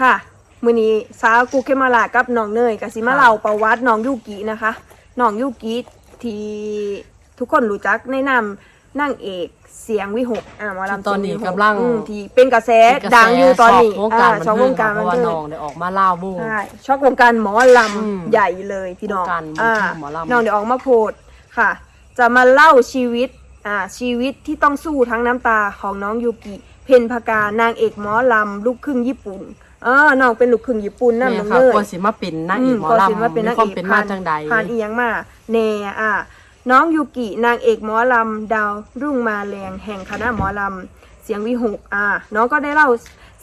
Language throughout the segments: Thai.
ค่ะ มือนี้สาวกูเคมาลากับน้องเนยกับสิมาเล่าประวัติน้องยูกินะคะน้องยูกิที่ทุกคนรู้จักในนามนั่งเอกเสียงวิหกอ่าหมาลำตอนนี้เสียงวิหกำลังอืมที่เป็นกระแสเป็นกระแสดังอยู่ตอนนี้ช็อกวงการอ่าช็อกวงการเพบันราะว่าเทิน้งองได้ออกมาเล่าบุ้งใช่ช็อกวงการหมอลอืมำใหญ่เลยพี่น้องวงการอ่าหมอลำน้องเดี๋ยวออกมาโพดค่ะ จะมาเล่าชีวิตอ่าชีวิตที่ต้องสู้ทั้งน้ำตาของน้องยูกิ เพนพกานางเอกหมอลำลูกครึ่งญี่ปุ่น เออน้องเป็นลูกครึ่งญี่ปุ่นนั่นแม่น้องค่ะเลยกลัวสิมาเป็นนางเอกหมอก็ลำสิว่าเป็นนางมีความเอกเป็นมาจังใดผ่านอีหยังมาแน่อะน้องยูกินางเอกหมอลำดาวรุ่งมาแรงแห่งคณะหมอลำเสียงวิหกอะน้องก็ได้เล่า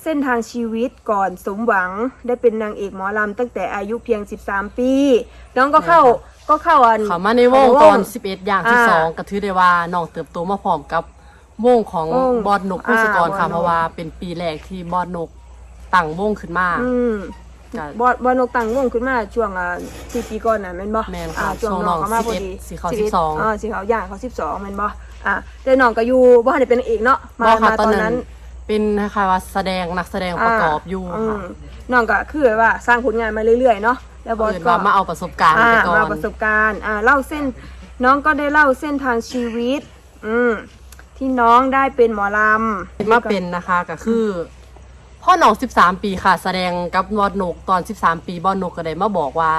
เส้นทางชีวิตก่อนสมหวังได้เป็นนางเอกหมอลำตั้งแต่อายุเพียง 13 ปี น้องก็เข้าก็เข้าอันเขามาในวงตอน 11 อย่างที่อ่าสองก็ถือได้ว่าน้องเติบโตมาพร้อมกับวงของวงบอดนกผู้สกรอ่าค่ะบอดนกเพราะว่าเป็นปีแรกที่บอดนก ตั้งวงขึ้นมา อืมก็บอดบอนกตังวงขึ้นมาช่วงอ่าสี่ปีก่อนน่ะแม่นบ่แม่นค่ะอ่าช่วงช่วงน้องน้องเขามาพอดี11สิเขา11 12 อ่าสิเขาย่างเขาสิบสองแม่นบ่อ่าแต่น้องก็อยู่บ่ทันได้เป็นนางเอกเนาะมาบ่ค่ะมาตตออนนนั้นั้นน เป็นคล้ายๆว่าแสดงนักแสดงประกอบอยู่อืค่ะมน้องก็คือแบบว่าสร้างผลงานมาเรื่อยๆเนาะแล้วบอสเอินก็ว่ามาเอาประสบการณ์อ่าไปก่อมาน ประสบการณ์อ่าเล่าเส้นน้องก็ได้เล่าเส้นทางชีวิต อืมที่น้องได้เป็นหมอลำ มาเป็นนะคะก็คือ พ่อน้อง13ปีค่ะ แสดงกับบอดนกตอน13ปีบอดนกก็ได้มาบอกว่า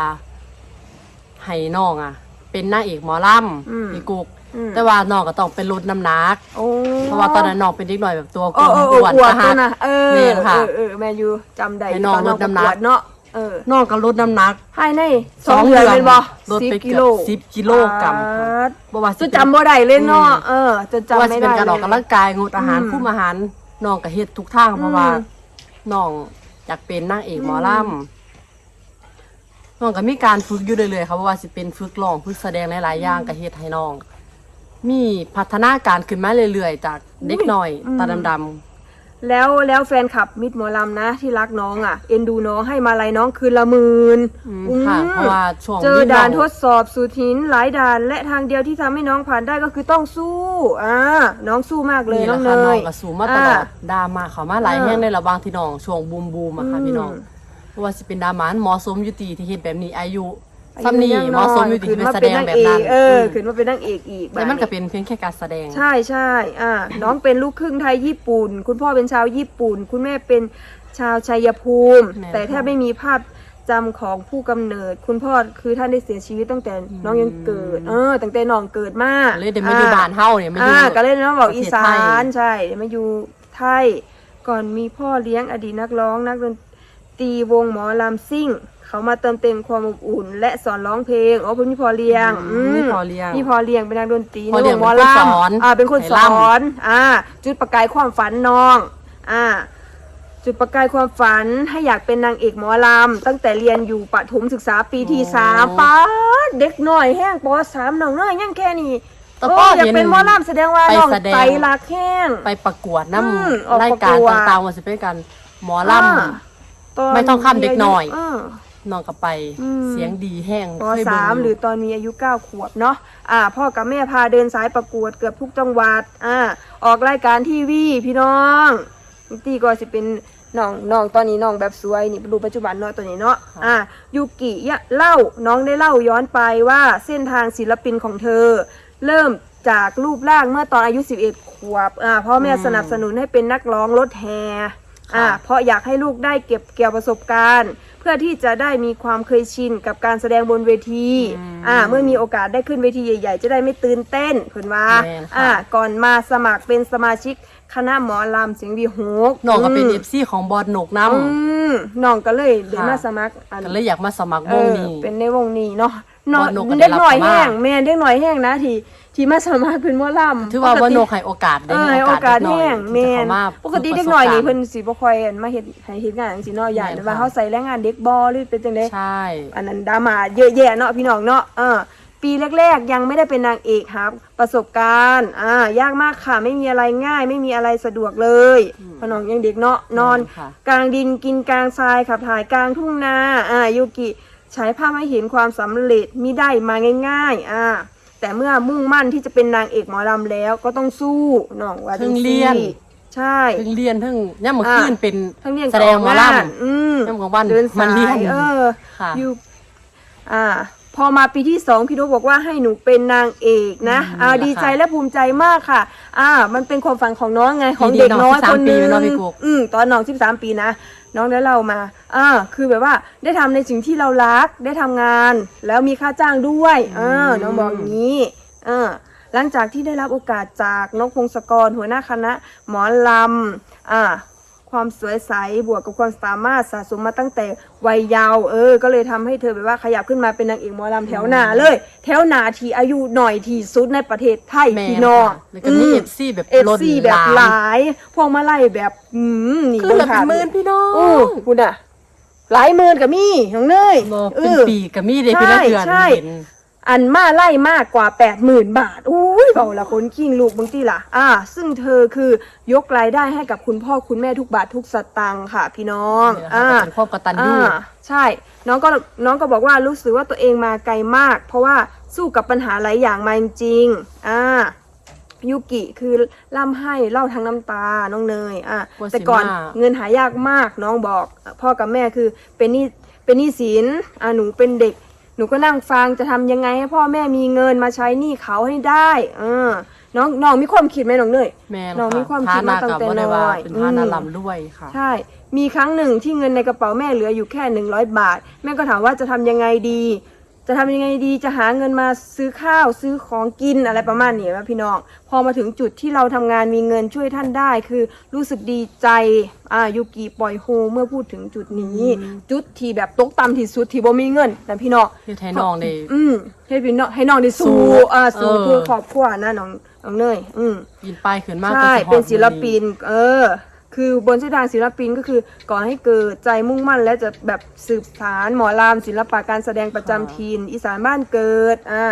ให้น้องอะ เป็นนางเอกหมอลำพี่กุกอืม แต่ว่าน้องก็ต้องเป็นลดน้ำหนัก โอ้เพราะว่าตอนนั้นน้องเป็นเด็กหน่อยแบบตัวกโอ้ลมโอ้อ้โอ้วนอวดนะตัคะวนะเออแม่นค่ะ เออเออแม่ยูจำได้ให้น้องตลดน้ำหนักประวเนาะเออน้องก็ลดน้ำหนัก ภายในสองเดือนเป็นบ่ลดสิบไปกิเกืโลอบ10กิโลกรัมค่ะอ่าบ่ว่าจสินเป็นจำบ่ได้เลยเนาะอืม เออจนบ่ว่าจำสิไม่เป็นได้การออกเลยกำลังกายงดอาหารอืมคุมอาหารน้องก็เฮ็ดทุกทางเพราะว่า อืม น้องอยากเป็นนางเอกหมอลำน้องก็มีการฝึกอยู่เรื่อยๆครับเพราะว่าสิเป็นฝึกร้องฝึกแสดงหลายๆอย่างก็เฮ็ดให้น้อง มีพัฒนาการขึ้นมาเรื่อยๆ จากเด็กน้อยอืมตาดำ แล้วแล้วแฟนคลับมิดหมอลำนะที่รักน้องอะ เอ็นดูน้องให้มาลัยน้องคืนละหมื่นๆอืมอืมค่ะเพราะว่าช่วงเจอที่ด่านองทดสอบสุดหินหลายด่าน และทางเดียวที่ทำให้น้องผ่านได้ก็คือต้องสู้อ่าน้องสู้มากเลยนี่แหน้อละงเนค่ะน้องยก็สู้มาตลอดดราม่าเขามาหลายอ่าแห่งในระหว่างที่น้องช่วงบูมบูมๆอะค่ะอืมพี่น้องเพราะว่าสิเป็นดราม่าเหมาะสมอยู่ตีที่เฮ็ดแบบนี้อายุ ซ้ำนี่เหมาะสมอยู่ตีขึ้นที่มาแสเป็ดนงนางแบบเอนั้นกเออมขึ้นมาเป็นนางเอกอีกแต่มันก็แบบเป็นเพียงแค่การแสดง ใช่ใช่อ่าน้องเป็นลูกครึ่งไทยญี่ปุ่น คุณพ่อเป็นชาวญี่ปุ่น คุณแม่เป็นชาวชัยภูมิแม่นแต่แทบไม่มีภาพจำของผู้กำเนิด คุณพ่อคือท่านได้เสียชีวิตตั้งแต่น้องยังเกิด เออตั้งแต่น้องเกิดมาเลยเดี๋ยวมาอยู่บ้านเฮาเนี่ยมาอยู่อ่าก็เลยน้องบอกประเทอีศสาไทยนใช่มาอยู่ไทยก่อนมีพ่อเลี้ยงอดีตนักร้องนักดนตรี วงหมอลำซิ่ง เขามาเติมเต็มความอบอุ่น และสอนร้องเพลง อ๋อเพิ่นมีพ่อเลี้ยงอืมมมีพ่อเลี้ยงมีพ่อเลี้ยงเป็นนักดนตรีพ่อเลี้ยงในวหมอเป็นคนลำสอน อ่าเป็นคนให้สล่ำอนอ่าจุดประกายความฝันน้องอ่าจุดประกายความฝันให้อยากเป็นนางเอกหมอลำตั้งแต่เรียนอยู่ปฐมศึกษาปีที่สามป้าดเด็กน้อยแห้งปสามน้องน้อยยังแค่นี้แต่โอ้พ่ออยากเห็นเป็นหมอลำแสดงว่าไปน้องแสดง ใจรักแห้ง ไปประกวดน้อืมออกำรายประการกวดต่างๆว่าสิเป็นการหมอลอ่า ไม่ต้องข้ามเด็กน้อยเำน้องก็ไป อืม เสียงดีแห้งปเคยสามเบิ่งหรือตอนมีอายุเก้าขวบเนาะอ่า พ่อกับแม่พาเดินสายประกวดเกือบทุกจังหวัดอ่าออกรายการทีวีพี่น้องตีก็สิเป็นน้องน้องตอนนี้น้องแบบสวยนี่ดูปัจจุบันเนาะตัวนี้เนาะอ่ายูกิยะเล่าน้องได้เล่าย้อนไปว่าเส้นทางศิลปินของเธอ เริ่มจากรูปร่างเมื่อตอนอายุ 11 ขวบอ่าพ่อแม่สนับสนุนให้เป็นนักร้องรถแห่ อ่าเพราะอยากให้ลูกได้เก็บเกี่ยวประสบการณ์ เพื่อที่จะได้มีความเคยชินกับการแสดงบนเวทีอ่าเมื่อมีโอกาสได้ขึ้นเวทีใหญ่ ๆ จะได้ไม่ตื่นเต้นเพิ่นว่าแม่นค่ะ อ่าก่อนมาสมัครเป็นสมาชิกคณะหมอลำเสียงวีโฮกน้องก็เป็นมเอฟซีของบอดนกน้ อืมน้องก็เลยเดินค่ะมาสมัครอันำก็เลยอยากมาสมัครเอวงอนี้เป็นในวงนี้เนาะน้อยบ่นกก็ได้เด็กหน่อยรับเข้ามาแห้งแม่เด็กหน่อยแห้งนะที่ ที่มาสมัครเป็นหมอลำถือว่าปบอดตินกให้โอกาสเออให้โอกาสเด็กน้แห้งที่แม่จะนเข้ามาปกติฝึเด็กหน่อยนี่ประสบารณ์เพิ่นสิบ่ค่อยอั่นมาเฮ็ดให้เฮ็ดงานจังซี่เนาะย่านแม่นว่าค่ะเฮาใส่แรงงานเด็กบ่หรือเป็นจังได๋ใช่อันนั้นดราม่าเยอะแยะเนาะพี่น้องเนาะเออปีแรก ๆ ยังไม่ได้เป็นนางเอกครับ ประสบการณ์ อ่ายากมากค่ะ ไม่มีอะไรง่าย ไม่มีอะไรสะดวกเลยเพราะน้องยังเด็กเนาะนอนค่ะกลางดินกินกลางทรายขับถ่ายกลางทุ่งนาอ่ายูกิใช้ภาพให้เห็นความสำเร็จมิได้มาง่าย ๆ อ่า แต่เมื่อมุ่งมั่นที่จะเป็นนางเอกหมอลำแล้วก็ต้องสู้น้องว่าเพิ่จังงเรีซี่ยน ใช่ ทั้งเรียนทั้งย่ามมื้ออ่าคืนเป็นทั้งเรียนแสดงหมอลกับกงานอืมำย่ามกลางวันเดินมัสานเรียยนเออค่ะ อยู่ อ่า พอมาปีที่สองพี่นุบอกว่าให้หนูเป็นนางเอกนะอืมอ่านี่แหละดีใจค่ะและภูมิใจมากค่ะ อ่า มันเป็นความฝันของน้องไงของปีนี้เด็กน้องน้อย13คนหนึปีงแล้วเนาะพี่กุ๊กอืมตอนน้องสิบสามปีนะน้องได้เล่ามา อ่า คือแบบว่าได้ทำในสิ่งที่เรารัก ได้ทำงาน แล้วมีค่าจ้างด้วย อ่า น้องบอกอย่างนี้ อ่า หลังจากที่ได้รับโอกาสจากนกพงศกรหัวหน้าคณะ หมอลำ อ่า ความสวยใสบวกกับความสามารถสะสมมาตั้งแต่วัยเยาว์เออ ก็เลยทำให้เธอแบบว่าขยับขึ้นมาเป็นนางเอกหมอลำแถวหน้าเลย แถวหน้าที่อายุหน่อยที่สุดในประเทศไทยแม่นพี่น้องค่ะแล้วก็มี FC แบบเอฟล้นซีแบบหหลาลาย พวงมาลัยแบบอืมนี่คือละค่ะเป็นหมื่นพี่น้องโอ้คุณอะหลายหมื่นกับมี่น้องเนยบ่เอเป็นอปีก็มีเด้พี่ละเดือนใช่เห็น อันมาไล่มากกว่า 8 0,000 บาท อุ้ยเบาละคนกิ้งลูกบางทีล่ะ อ่า ซึ่งเธอคือยกรายได้ให้กับคุณพ่อคุณแม่ทุกบาททุกสตางค์ค่ะ พี่น้องนี่แหละอ่าค่ะเป็นความกตัญญูอ่าใช่ น้องก็น้องก็บอกว่ารู้สึกว่าตัวเองมาไกลมาก เพราะว่าสู้กับปัญหาหลายอย่างมาจริงๆอ่ายูกิคือล่ำให้เล่าทั้งน้ำตา น้องเนย อะกลัวสิแต่ก่อนมาเงินหายากมากน้องบอก พ่อกับแม่คือเป็นหนี้เป็นหนี้สินอ่าหนูเป็นเด็ก หนูก็นั่งฟังจะทำยังไงให้พ่อแม่มีเงินมาใช้หนี้เขาให้ได้เออน้องน้องมีความคิดไหมน้องเนยแม่นน้องมีค่ะความคิดมาตั้งแต่ฐนะก็บ่ได้ว่าน้อยเป็นฐานะอืมลำด้วยค่ะ ใช่ มีครั้งหนึ่งที่เงินในกระเป๋าแม่เหลืออยู่แค่หนึ่งร้อยบาท แม่ก็ถามว่าจะทำยังไงดี จะทำยังไงดีจะหาเงินมาซื้อข้าวซื้อของกินอะไรประมาณนี้นะพี่น้อง พอมาถึงจุดที่เราทำงานมีเงินช่วยท่านได้ คือรู้สึกดีใจอ่ายูกิปล่อยโฮเมื่อพูดถึงจุดนี้ จุดที่แบบตกต่ำที่สุดที่บ่มีเงินนะพี่น้องเฮ็ดให้น้องได้อืมให้พี่น้องให้น้องได้สู้สู้อ่าสู้เออเพื่อครอบครัวนะน้องน้องเนยอืมปีนป้ายขึ้นมากใช่เป็นศิลปิน เออ คือบนเส้นทางศิลปินก็คือก่อให้เกิดใจมุ่งมั่น และจะแบบสืบสานหมอลำศิลปะการแสดงประจำถิ่นอีสานบ้านเกิดอ่า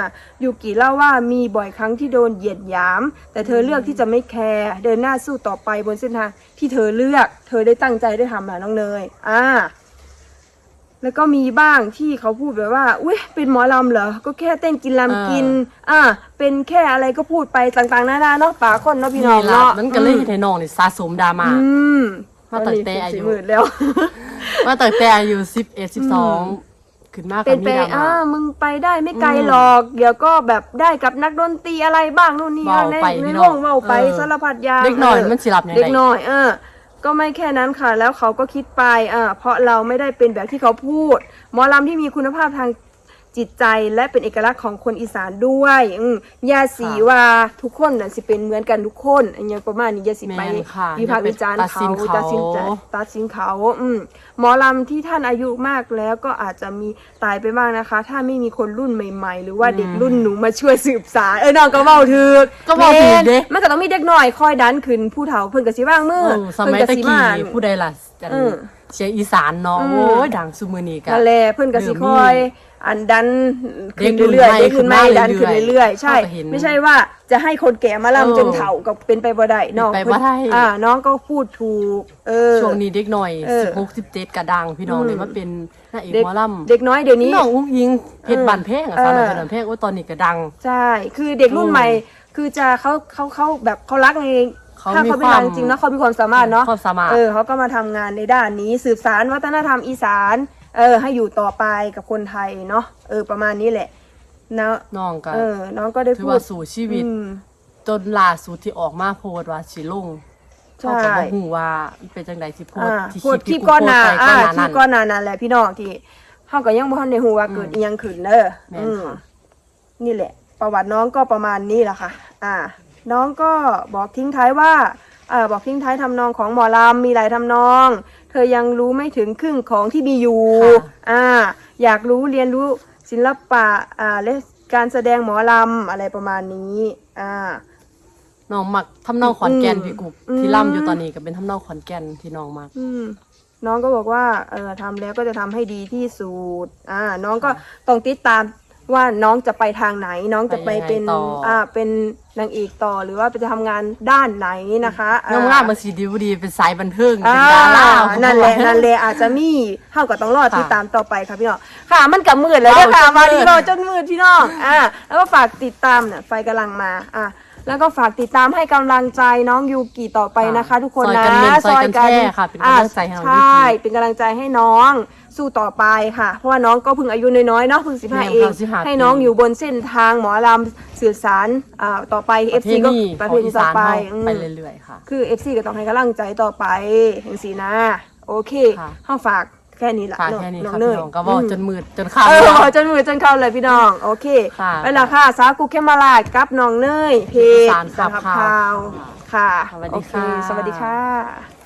ยูกิเล่าว่ามีบ่อยครั้งที่โดนเหยียดหยาม แต่เธอเลือกที่จะไม่แคร์เดินหน้าสู้ต่อไปบนเส้นทางที่เธอเลือก เธอได้ตั้งใจได้ทำอะน้องเนยอ่า แล้วก็มีบ้างที่เขาพูดแบบว่า อุ้ยเป็นหมอลำเหรอ ก็แค่เต้นกินลำกิน อ่า เป็นแค่อะไรก็พูดไปต่างๆนานาเนาะป่าคนเนาะพี่น้องนี่ล่ะเนาะมันก็เลยเฮ็ดให้น้องนี่สะสมดราม่าอืมมาตั้งแต่อายุตนนี้เป็นสี่หมื่นแล้วว่าตั้งแต่อายุ11 12ขึ้นมากเป็ก็นมีไปดราอ่าม่ามึงไปได้ไม่ไกลอืมหรอก เดี๋ยวก็แบบได้กับนักดนตรีอะไรบ้างนู่นนี่เว้าในไปในพี่น้โลองกเว่าไปเออสารพัดอย่างเด็กน้อยออมันสิรับยังไงเด็กน้อยเออ ก็ไม่แค่นั้นค่ะ แล้วเขาก็คิดไปอ่าเพราะเราไม่ได้เป็นแบบที่เขาพูด หมอลำที่มีคุณภาพทาง จิตใจและเป็นเอกลักษณ์ของคนอีสานด้วยอืมอยาสีว่าทุกคนน่ะสิเป็นเหมือนกันทุกคนอันนี้ประมาณนี้อยาสิไปแม่นค่ะวิพากษ์วิจารณ์ตัดสิเขานเขาตัดสินใจตัดสินเขา อืมหมอลำที่ท่านอายุมากแล้วก็อาจจะมีตายไปบ้างนะคะ ถ้าไม่มีคนรุ่นใหม่ ๆ หรือว่าเด็กรุ่นหนูมาช่วยสืบสานเออน้องก็เว้าถือก็เว้าถูกเด้ แม่นมันก็ต้องมีเด็กหน่อยคอยดันขึ้นผู้เฒ่าเพิ่นก็สิว่างมือเออสมัยตะกี้ผู้ใดล่ะจันเออเสียงอีสานเนาะอืม โอ้ยดังซุมื้อนี้กันนั่นแหละเพิ่นก็สิเดี๋ยวมีค อยอันดันขึ้นเด็กรุ่นเรื่อยใหม่ๆเด็กรุ่นใหม่ขึ้นมาดันขึ้นเรื่เรื่ออยยๆๆใช่เขาก็เห็นไม่ใช่ว่าจะให้คนแก่มาเออลำจนเฒ่าก็เป็นไปบ่ได้น้องเป็นไปบ่ได้เพิ่นอ่า น้องก็พูดถูกเออช่วงนี้เด็กหน่อยเออ16 17ก็ดังพี่น้องอืมเลยมาเป็นนางเอกเด็กหมอลำเด็กน้อยเดี๋ยวนี้น้องอุ้งอิงเพชรบานเพลงอะเออสาวน้อยเพชรบานเพลงโอ้ยตอนนี้ก็ดังใช่คือเด็กรุ่นอืมใหม่ คือจะเขาเขาเขาแบบเขารักในเขาถ้ามีเขาเป็นความนางจริงๆนะเขามีความสามารถเนาะความสามารถเออเขาก็มาทำงานในด้านนี้สืบสารวัฒนธรรมอีสาน เออ ให้อยู่ต่อไปกับคนไทยเนาะเออ ประมาณนี้แหละนะน้องก็เออ น้องก็ได้ถือพูดว่าสู่ชีวิต อืม จนล่าสุดที่ออกมาโพสต์ว่าสิลงใช่ เขาก็บ่ฮู้ว่ามันเป็นจังไดสิโพสอ่าต์ที่พูดดที่กูก้อนหนาโพสต์ไปอ่าก่อนหน้าที่นั้นก้อนหนานั่นแหละพี่น้องที่เฮาก็ยังบ่ทันได้ฮู้ว่าเกิดอืมอีหยังขึ้นเด้อแม่นอืมค่ะนี่แหละ ประวัติน้องก็ประมาณนี้แหละค่ะ อ่า น้องก็บอกทิ้งท้ายว่าอ่าบอกทิ้งท้ายทำนองของหมอลำมีหลายทำนอง เธอยังรู้ไม่ถึงครึ่งของที่มีอยู่อ่าอยากรู้เรียนรู้ศิลปะอ่าและการแสดงหมอลำอะไรประมาณนี้อ่าน้องมักทำนองขอนแก่นอืมพี่กุ๊กอืมที่ล่ำอยู่ตอนนี้ก็เป็นทำนองขอนแก่นที่น้องมักอืมน้องก็บอกว่าเออทำแล้วก็จะทำให้ดีที่สุดอ่าน้องก็ต้องติดตาม ว่าน้องจะไปทางไหน น้องจะไปเป็นไปยังไงต่ออ่ อ่าเป็นนางเอกต่อหรือว่าจะทำงานด้านไหนนะคะอ่น้องงามมันสีดีบ่ดีเป็นสายบันเทิงอ่าเป็นดารานั่นแหละนั่นแหละอาจจะมีเท่ากับต้องรอค่ะติดตามต่อไปค่ะพี่น้องค่ะ มันกับมืดแล้วเด้อค่ะเอาจนมืมาดดีรอจนมืดพี่น้องอ่าแล้วก็ฝากติดตามเนี่ยไฟกำลังมาอ่า แล้วก็ฝากติดตามให้กำลังใจน้องยูกิต่อไปนะคะ ทุกคนซอยนะกันเมนซอยกันแชร์ค่ะเป็นกำลังใจให้น้องยูกิใช่เป็นกำลังใจให้น้องสู้ต่อไปค่ะ เพราะว่าน้องก็เพิ่งอายุน้อยๆเนาะเพิ่งสิบห้าแม่นเองค่ะ15ให้น้องอยู่บนเส้นทางหมอลำสื่อสารอ่าต่อไปประ FC ก็ณีประขเพองณีอีต่อสานไปเฮาอืมไปเรื่อยๆค่ะ คือ FC ก็ต้องให้กำลังใจต่อไปอย่างสีนะโอเคค่ะห้าฝาก แค่นี้ละค่ะเนาะแค่นี้น้องค่ะเนพี่ยน้องก็บอกอืมจนมืดจนค่ำเออแล้วพอจนมือจนเข้าเลยพี่น้อง โอเคค่ะไปและค่ะ สากุเข้มมาลาดกับน้องเนยเพจสารขับข่าวค่ะ สวัสดีโอเคค่ะ สวัสดีค่ะ